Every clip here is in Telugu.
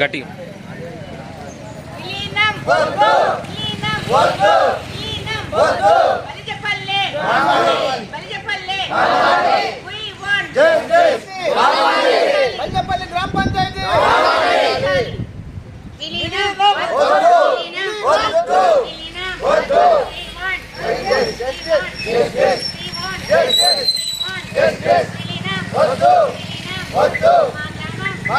గట్టి విలీనం విలీనం విలీనం బలిజపల్లె బలిజపల్లె we want పల్లెపల్లి గ్రామ పంచాయతీ విలీనం విలీనం విలీనం we want we want విలీనం విలీనం మా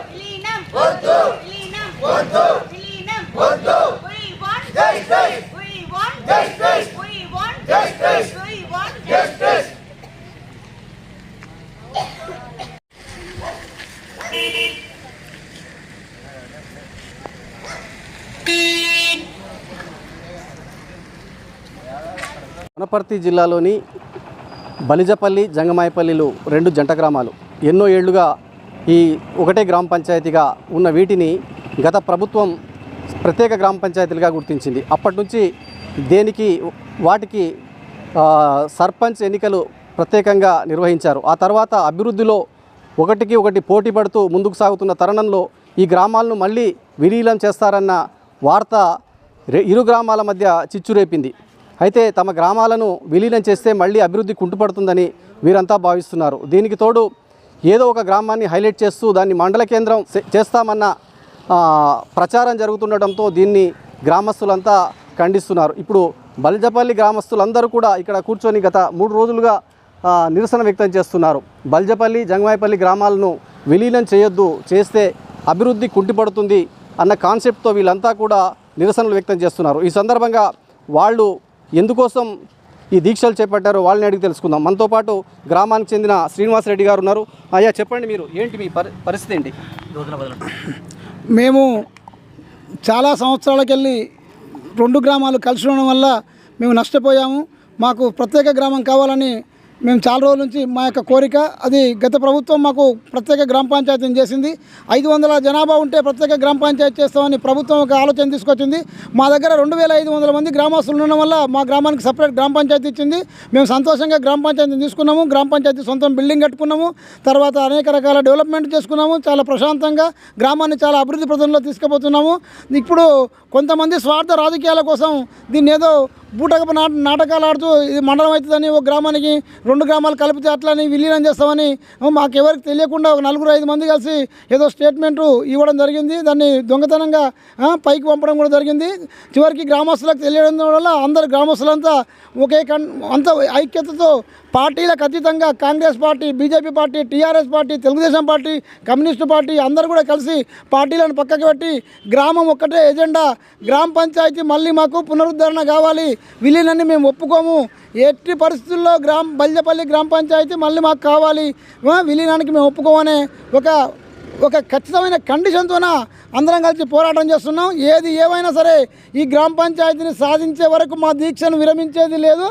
వనపర్తి జిల్లాలోని బలిజపల్లి జంగమాయపల్లిలు రెండు జంట గ్రామాలు. ఎన్నో ఏళ్ళుగా ఈ ఒకటే గ్రామ పంచాయతీగా ఉన్న వీటిని గత ప్రభుత్వం ప్రత్యేక గ్రామ పంచాయతీలుగా గుర్తించింది. అప్పటి నుంచి దేనికి వాటికి సర్పంచ్ ఎన్నికలు ప్రత్యేకంగా నిర్వహించారు. ఆ తర్వాత అభివృద్ధిలో ఒకటికి ఒకటి పోటీ పడుతూ ముందుకు సాగుతున్న తరుణంలో ఈ గ్రామాలను మళ్ళీ విలీనం చేస్తారన్న వార్త ఇరు గ్రామాల మధ్య చిచ్చురేపింది. అయితే తమ గ్రామాలను విలీనం చేస్తే మళ్ళీ అభివృద్ధి కుంటుపడుతుందని వీరంతా భావిస్తున్నారు. దీనికి తోడు ఏదో ఒక గ్రామాన్ని హైలైట్ చేస్తూ దాన్ని మండల కేంద్రం చేస్తామన్న ప్రచారం జరుగుతుండటంతో దీన్ని గ్రామస్తులంతా ఖండిస్తున్నారు. ఇప్పుడు బల్జపల్లి గ్రామస్తులందరూ కూడా ఇక్కడ కూర్చొని గత మూడు రోజులుగా నిరసన వ్యక్తం చేస్తున్నారు. బల్జపల్లి జంగమాయపల్లి గ్రామాలను విలీనం చేయొద్దు చేస్తే అభివృద్ధి కుంటిపడుతుంది అన్న కాన్సెప్ట్తో వీళ్ళంతా కూడా నిరసనలు వ్యక్తం చేస్తున్నారు. ఈ సందర్భంగా వాళ్ళు ఎందుకోసం ఈ దీక్షలు చేపట్టారో వాళ్ళని అడిగి తెలుసుకుందాం. మనతో పాటు గ్రామానికి చెందిన శ్రీనివాసరెడ్డి గారు ఉన్నారు. అయ్యా చెప్పండి మీరు ఏంటి మీ పరి పరిస్థితి ఏంటి? మేము చాలా సంవత్సరాలకెళ్ళి రెండు గ్రామాలు కలిసి ఉండడం వల్ల మేము నష్టపోయాము. మాకు ప్రత్యేక గ్రామం కావాలని మేము చాలా రోజుల నుంచి మా యొక్క కోరిక అది గత ప్రభుత్వం మాకు ప్రత్యేక గ్రామ పంచాయతీని చేసింది. ఐదు వందల జనాభా ఉంటే ప్రత్యేక గ్రామ పంచాయతీ చేస్తామని ప్రభుత్వం ఒక ఆలోచన తీసుకొచ్చింది. మా దగ్గర రెండు వేల ఐదు వందల మంది గ్రామస్తులు ఉండడం వల్ల మా గ్రామానికి సపరేట్ గ్రామ పంచాయతీ ఇచ్చింది. మేము సంతోషంగా గ్రామ పంచాయతీని తీసుకున్నాము. గ్రామ పంచాయతీ సొంతం బిల్డింగ్ కట్టుకున్నాము. తర్వాత అనేక రకాల డెవలప్మెంట్ చేసుకున్నాము. చాలా ప్రశాంతంగా గ్రామాన్ని చాలా అభివృద్ధి ప్రదంలో తీసుకుపోతున్నాము. ఇప్పుడు కొంతమంది స్వార్థ రాజకీయాల కోసం దీన్ని ఏదో బూటకపు నాట నాటకాలు ఆడుతూ ఇది మండలం అవుతుందని ఒక గ్రామానికి రెండు గ్రామాలు కలిపితే అట్లని విలీనం చేస్తామని మాకు ఎవరికి తెలియకుండా ఒక నలుగురు ఐదు మంది కలిసి ఏదో స్టేట్మెంటు ఇవ్వడం జరిగింది. దాన్ని దొంగతనంగా పైకి పంపడం కూడా జరిగింది. చివరికి గ్రామస్తులకు తెలియడం వల్ల అందరు గ్రామస్తులంతా ఒకే కన్ అంత ఐక్యతతో పార్టీలకు అతీతంగా Congress party BJP party TRS party Telugu Desam party communist party అందరూ కూడా కలిసి పార్టీలను పక్కకు పెట్టి గ్రామం ఒక్కటే ఎజెండా. గ్రామ పంచాయతీ మళ్ళీ మాకు పునరుద్ధరణ కావాలి. విలీనాన్ని మేము ఒప్పుకోము. ఎట్టి పరిస్థితుల్లో గ్రామ బల్జపల్లి గ్రామ పంచాయతీ మళ్ళీ మాకు కావాలి. విలీనానికి మేము ఒప్పుకోమనే ఒక ఒక ఖచ్చితమైన కండిషన్తోన అందరం కలిసి పోరాటం చేస్తున్నాం. ఏది ఏమైనా సరే ఈ గ్రామ పంచాయతీని సాధించే వరకు మా దీక్షను విరమించేది లేదు.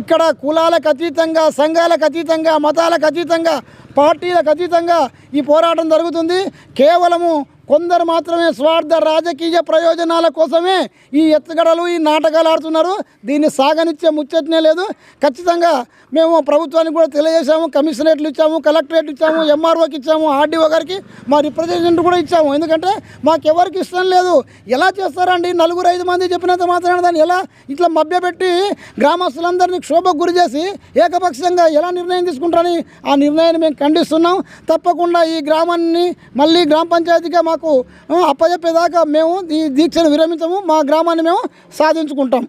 ఇక్కడ కులాలకు అతీతంగా సంఘాలకు అతీతంగా మతాలకు అతీతంగా పార్టీలకు అతీతంగా ఈ పోరాటం జరుగుతుంది. కేవలము కొందరు మాత్రమే స్వార్థ రాజకీయ ప్రయోజనాల కోసమే ఈ ఎత్తుగడలు ఈ నాటకాలు ఆడుతున్నారు. దీన్ని సాగనిచ్చే ముచ్చటనే లేదు. ఖచ్చితంగా మేము ప్రభుత్వానికి కూడా తెలియజేశాము కమిషనరేట్లు ఇచ్చాము కలెక్టరేట్ ఇచ్చాము ఎంఆర్ఓకి ఇచ్చాము ఆర్డీఓ గారికి మా రిప్రజెంటేటివ్ కూడా ఇచ్చాము. ఎందుకంటే మాకు ఎవరికి ఇష్టం లేదు. ఎలా చేస్తారండి? నలుగురు ఐదు మంది చెప్పినంత మాత్రమే దాన్ని ఎలా ఇట్లా మభ్యపెట్టి గ్రామస్తులందరినీ క్షోభకు గురి చేసి ఏకపక్షంగా ఎలా నిర్ణయం తీసుకుంటారని ఆ నిర్ణయాన్ని మేము ఖండిస్తున్నాం. తప్పకుండా ఈ గ్రామాన్ని మళ్ళీ గ్రామ పంచాయతీగా మాకు ఆ, అప్పచెప్పేదాకా మేము ఈ దీక్షను విరమించము మా గ్రామాన్ని మేము సాధించుకుంటాం.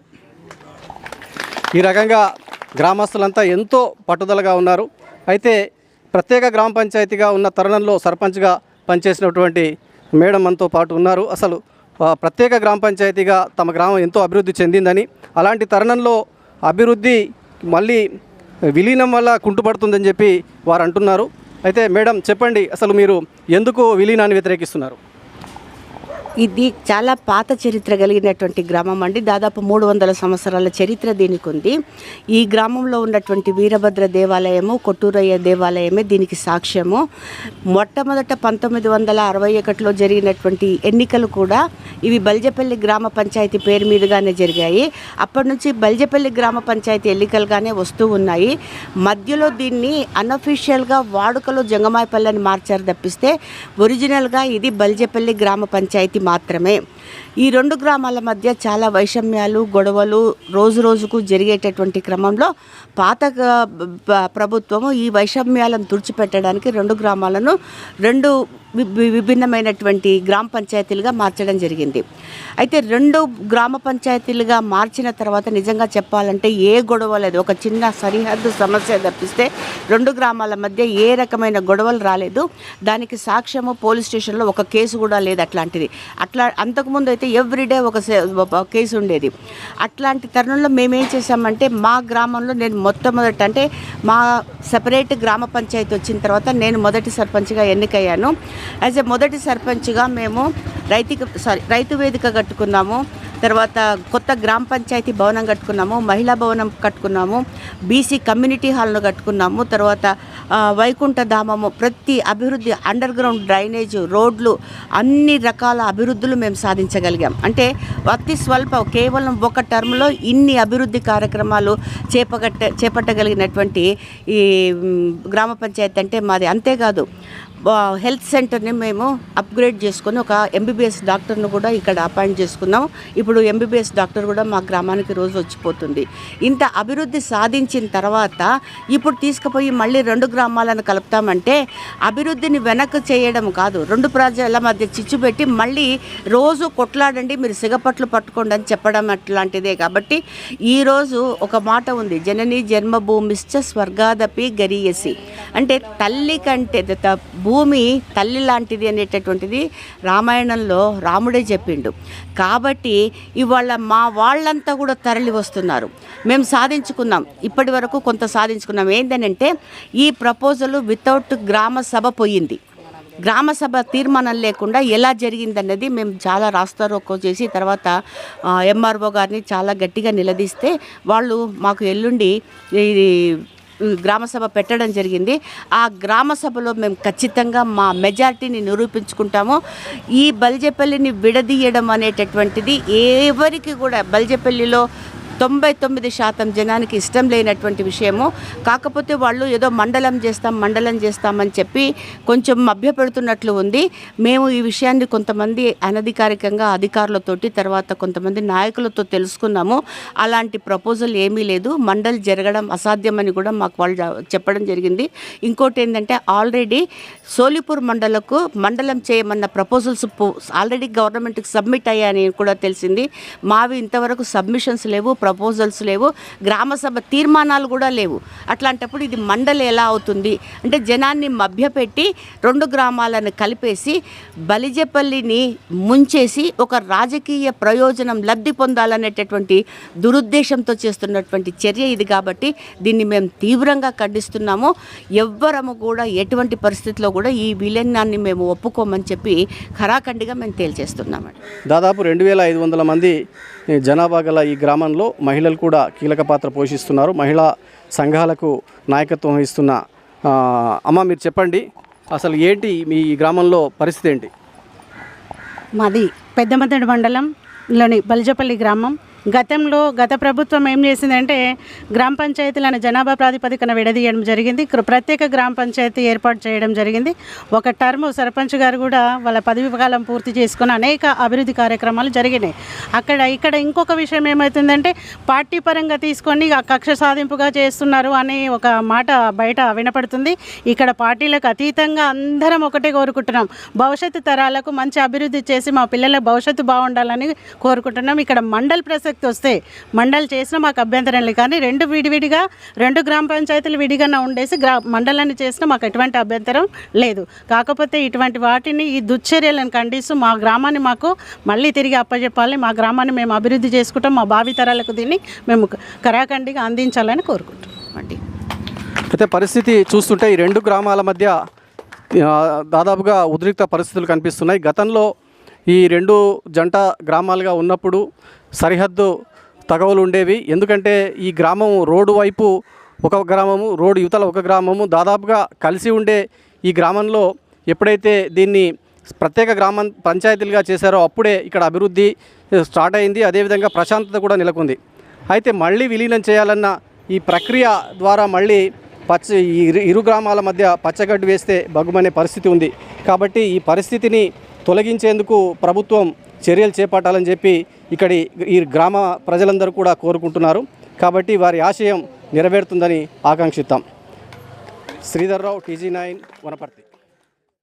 ఈ రకంగా గ్రామస్తులంతా ఎంతో పట్టుదలగా ఉన్నారు. అయితే ప్రత్యేక గ్రామ పంచాయతీగా ఉన్న తరుణంలో సర్పంచ్గా పనిచేసినటువంటి మేడం మనతో పాటు ఉన్నారు. అసలు ప్రత్యేక గ్రామ పంచాయతీగా తమ గ్రామం ఎంతో అభివృద్ధి చెందిందని అలాంటి తరుణంలో అభివృద్ధి మళ్ళీ విలీనం వల్ల కుంటుపడుతుందని చెప్పి వారు అంటున్నారు. అయితే మేడం చెప్పండి అసలు మీరు ఎందుకు విలీనాన్ని వ్యతిరేకిస్తున్నారు? ఇది చాలా పాత చరిత్ర కలిగినటువంటి గ్రామం అండి. దాదాపు మూడు వందల సంవత్సరాల చరిత్ర దీనికి ఉంది. ఈ గ్రామంలో ఉన్నటువంటి వీరభద్ర దేవాలయము కొట్టూరయ్య దేవాలయమే దీనికి సాక్ష్యము. మొట్టమొదట పంతొమ్మిది వందల అరవై ఒకటిలో జరిగినటువంటి ఎన్నికలు కూడా ఇవి బల్జపల్లి గ్రామ పంచాయతీ పేరు మీదుగానే జరిగాయి. అప్పటి నుంచి బల్జపల్లి గ్రామ పంచాయతీ ఎన్నికలుగానే వస్తూ ఉన్నాయి. మధ్యలో దీన్ని అన్అఫీషియల్గా వాడుకలో జంగమాయపల్లి అని మార్చారు తప్పిస్తే ఒరిజినల్గా ఇది బల్జపల్లి గ్రామ పంచాయతీ మాత్రమే. ఈ రెండు గ్రామాల మధ్య చాలా వైషమ్యాలు గొడవలు రోజు రోజుకు జరిగేటటువంటి క్రమంలో పాత ప్రభుత్వము ఈ వైషమ్యాలను తుడిచిపెట్టడానికి రెండు గ్రామాలను రెండు విభిన్నమైనటువంటి గ్రామ పంచాయతీలుగా మార్చడం జరిగింది. అయితే రెండు గ్రామ పంచాయతీలుగా మార్చిన తర్వాత నిజంగా చెప్పాలంటే ఏ గొడవ లేదు. ఒక చిన్న సరిహద్దు సమస్య తప్పిస్తే రెండు గ్రామాల మధ్య ఏ రకమైన గొడవలు రాలేదు. దానికి సాక్ష్యము పోలీస్ స్టేషన్లో ఒక కేసు కూడా లేదు అట్లాంటిది. అట్లా అంతకుముందు అయితే ఎవ్రీడే ఒక సే- ఒక కేసు ఉండేది. అట్లాంటి తరుణంలో మేమేం చేశామంటే మా గ్రామంలో నేను మొట్టమొదట అంటే మా సపరేట్ గ్రామ పంచాయతీ వచ్చిన తర్వాత నేను మొదటి సర్పంచ్గా ఎన్నికయ్యాను. యాజ్ ఎ మొదటి సర్పంచ్గా మేము రైతు సారీ రైతు వేదిక కట్టుకున్నాము. తర్వాత కొత్త గ్రామ పంచాయతీ భవనం కట్టుకున్నాము మహిళా భవనం కట్టుకున్నాము బీసీ కమ్యూనిటీ హాల్ను కట్టుకున్నాము. తర్వాత వైకుంఠధామము వైకుంఠ ధామము ప్రతి అభివృద్ధి అండర్ గ్రౌండ్ డ్రైనేజ్ రోడ్లు అన్ని రకాల అభివృద్ధులు మేము సాధించగలిగాం. అంటే అతి స్వల్ప కేవలం ఒక టర్మ్లో ఇన్ని అభివృద్ధి కార్యక్రమాలు చేపగట్ట చేపట్టగలిగినటువంటి ఈ గ్రామ పంచాయతీ అంటే మాది అంతేకాదు. హెల్త్ సెంటర్ని మేము అప్గ్రేడ్ చేసుకొని ఒక ఎంబీబీఎస్ డాక్టర్ను కూడా ఇక్కడ అపాయింట్ చేసుకున్నాం. ఇప్పుడు ఎంబీబీఎస్ డాక్టర్ కూడా మా గ్రామానికి రోజు వచ్చిపోతుంది. ఇంత అభివృద్ధి సాధించిన తర్వాత ఇప్పుడు తీసుకుపోయి మళ్ళీ రెండు గ్రామాలను కలుపుతామంటే అభివృద్ధిని వెనక్కి చేయడం కాదు. రెండు ప్రజల మధ్య చిచ్చు పెట్టి మళ్ళీ రోజు కొట్లాడండి మీరు సిగపట్లు పట్టుకోండి అని చెప్పడం అట్లాంటిదే కాబట్టి ఈరోజు ఒక మాట ఉంది. జనని జన్మభూమిశ్చ స్వర్గాదపి గరీయసి. అంటే తల్లి కంటే భూ భూమి తల్లి లాంటిది అనేటటువంటిది రామాయణంలో రాముడే చెప్పిండు. కాబట్టి ఇవాళ మా వాళ్ళంతా కూడా తరలి వస్తున్నారు. మేము సాధించుకున్నాం. ఇప్పటి వరకు కొంత సాధించుకున్నాం. ఏంటంటే ఈ ప్రపోజల్ వితౌట్ గ్రామ సభ పోయింది. గ్రామ సభ తీర్మానం లేకుండా ఎలా జరిగిందన్నది మేము చాలా రాస్తారోకో చేసి తర్వాత ఎంఆర్ఓ గారిని చాలా గట్టిగా నిలదీస్తే వాళ్ళు మాకు ఎల్లుండి గ్రామసభ పెట్టడం జరిగింది. ఆ గ్రామ సభలో మేము ఖచ్చితంగా మా మెజార్టీని నిరూపించుకుంటాము. ఈ బల్జేపల్లిని విడదీయడం అనేటటువంటిది ఎవరికి కూడా బల్జేపల్లిలో తొంభై తొమ్మిది శాతం జనానికి ఇష్టం లేనటువంటి విషయము. కాకపోతే వాళ్ళు ఏదో మండలం చేస్తాం మండలం చేస్తామని చెప్పి కొంచెం మభ్యపెడుతున్నట్లు ఉంది. మేము ఈ విషయాన్ని కొంతమంది అనధికారికంగా అధికారులతోటి తర్వాత కొంతమంది నాయకులతో తెలుసుకున్నాము. అలాంటి ప్రపోజల్ ఏమీ లేదు. మండల్ జరగడం అసాధ్యమని కూడా మాకు వాళ్ళు చెప్పడం జరిగింది. ఇంకోటి ఏంటంటే ఆల్రెడీ సోలిపూర్ మండలకు మండలం చేయమన్న ప్రపోజల్స్ ఆల్రెడీ గవర్నమెంట్కి సబ్మిట్ అయ్యాయని కూడా తెలిసింది. మావి ఇంతవరకు సబ్మిషన్స్ లేవు. ప్రపోజల్స్ లేవు. గ్రామ సభ తీర్మానాలు కూడా లేవు. అట్లాంటప్పుడు ఇది మండలి ఎలా అవుతుంది? అంటే జనాన్ని మభ్యపెట్టి రెండు గ్రామాలను కలిపేసి బలిజపల్లిని ముంచేసి ఒక రాజకీయ ప్రయోజనం లబ్ధి పొందాలనేటటువంటి దురుద్దేశంతో చేస్తున్నటువంటి చర్య ఇది కాబట్టి దీన్ని మేము తీవ్రంగా ఖండిస్తున్నాము. ఎవ్వరము కూడా ఎటువంటి పరిస్థితిలో కూడా ఈ విలీనాన్ని మేము ఒప్పుకోమని చెప్పి ఖరాఖండిగా మేము తేల్చేస్తున్నామండి. దాదాపు రెండు వేల ఐదు వందల మంది జనాభా గల ఈ గ్రామంలో మహిళలు కూడా కీలక పాత్ర పోషిస్తున్నారు. మహిళా సంఘాలకు నాయకత్వం వహిస్తున్న అమ్మ మీరు చెప్పండి. అసలు ఏంటి మీ గ్రామంలో పరిస్థితి ఏంటి? మాది పెద్దమతడి మండలంలోని బలిజపల్లి గ్రామం. గతంలో గత ప్రభుత్వం ఏం చేసిందంటే గ్రామ పంచాయతీలను జనాభా ప్రాతిపదికన విడదీయడం జరిగింది. ప్రత్యేక గ్రామ పంచాయతీ ఏర్పాటు చేయడం జరిగింది. ఒక టర్మ్ సర్పంచ్ గారు కూడా వాళ్ళ పదవి కాలం పూర్తి చేసుకుని అనేక అభివృద్ధి కార్యక్రమాలు జరిగినాయి. అక్కడ ఇక్కడ ఇంకొక విషయం ఏమవుతుందంటే పార్టీ పరంగా తీసుకొని కక్ష సాధింపుగా చేస్తున్నారు అనే ఒక మాట బయట వినపడుతుంది. ఇక్కడ పార్టీలకు అతీతంగా అందరం ఒకటే కోరుకుంటున్నాం. భవిష్యత్తు తరాలకు మంచి అభివృద్ధి చేసి మా పిల్లల భవిష్యత్తు బాగుండాలని కోరుకుంటున్నాం. ఇక్కడ మండల్ ప్రసక్తి వస్తే మండలి చేసినా మాకు అభ్యంతరం లేదు. కానీ రెండు విడివిడిగా రెండు గ్రామ పంచాయతీలు విడిగానే ఉండేసి గ్రా మండలాన్ని చేసినా మాకు ఎటువంటి అభ్యంతరం లేదు. కాకపోతే ఇటువంటి వాటిని ఈ దుశ్చర్యలను ఖండిస్తూ మా గ్రామాన్ని మాకు మళ్ళీ తిరిగి అప్పచెప్పాలి మా గ్రామాన్ని మేము అభివృద్ధి చేసుకుంటాం మా భావితరాలకు దీన్ని మేము కరాఖండిగా అందించాలని కోరుకుంటున్నాం అండి అయితే పరిస్థితి చూస్తుంటే ఈ రెండు గ్రామాల మధ్య దాదాపుగా ఉద్రిక్త పరిస్థితులు కనిపిస్తున్నాయి. గతంలో ఈ రెండు జంట గ్రామాలుగా ఉన్నప్పుడు సరిహద్దు తగవులు ఉండేవి. ఎందుకంటే ఈ గ్రామం రోడ్డు వైపు ఒక గ్రామము రోడ్డు యువతల ఒక గ్రామము. దాదాపుగా కలిసి ఉండే ఈ గ్రామంలో ఎప్పుడైతే దీన్ని ప్రత్యేక గ్రామం పంచాయతీలుగా చేశారో అప్పుడే ఇక్కడ అభివృద్ధి స్టార్ట్ అయింది. అదేవిధంగా ప్రశాంతత కూడా నెలకొంది. అయితే మళ్ళీ విలీనం చేయాలన్న ఈ ప్రక్రియ ద్వారా మళ్ళీ పచ్చ ఇరు ఇరు గ్రామాల మధ్య పచ్చగడ్డు వేస్తే బగ్గుమనే పరిస్థితి ఉంది. కాబట్టి ఈ పరిస్థితిని తొలగించేందుకు ప్రభుత్వం చర్యలు చేపట్టాలని చెప్పి ఇక్కడి ఈ గ్రామ ప్రజలందరూ కూడా కోరుకుంటున్నారు. కాబట్టి వారి ఆశయం నెరవేరుతుందని ఆకాంక్షిస్తాం శ్రీధర్రావు టీజీ నైన్ వనపర్తి.